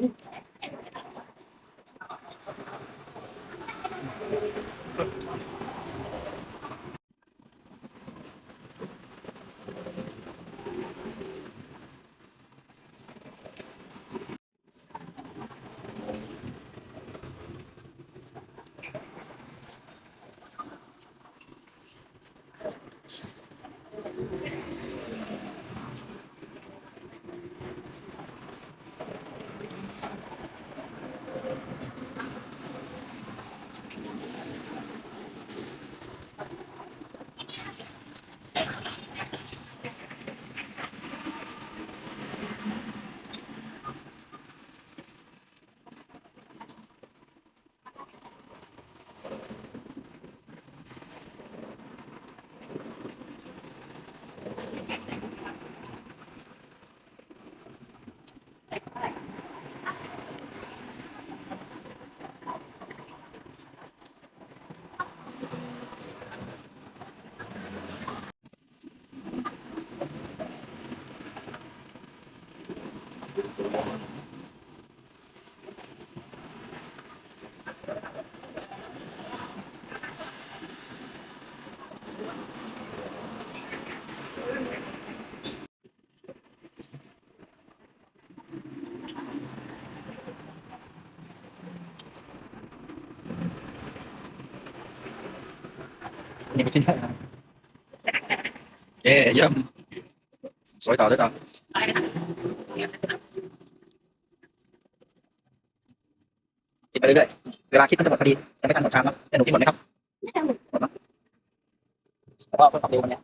Okay. นี่ไม่ใช่นะเย้เยี่ยมสวยต่อด้วยต่อคิดไปเรื่อยๆเวลาคิดมันจะหมดพอดียังไม่ทันหมดชามเนาะแต่หนูกินหมดไหมครับหมดเนาะแล้วก็เพิ่มความเร็ววันเนี้ย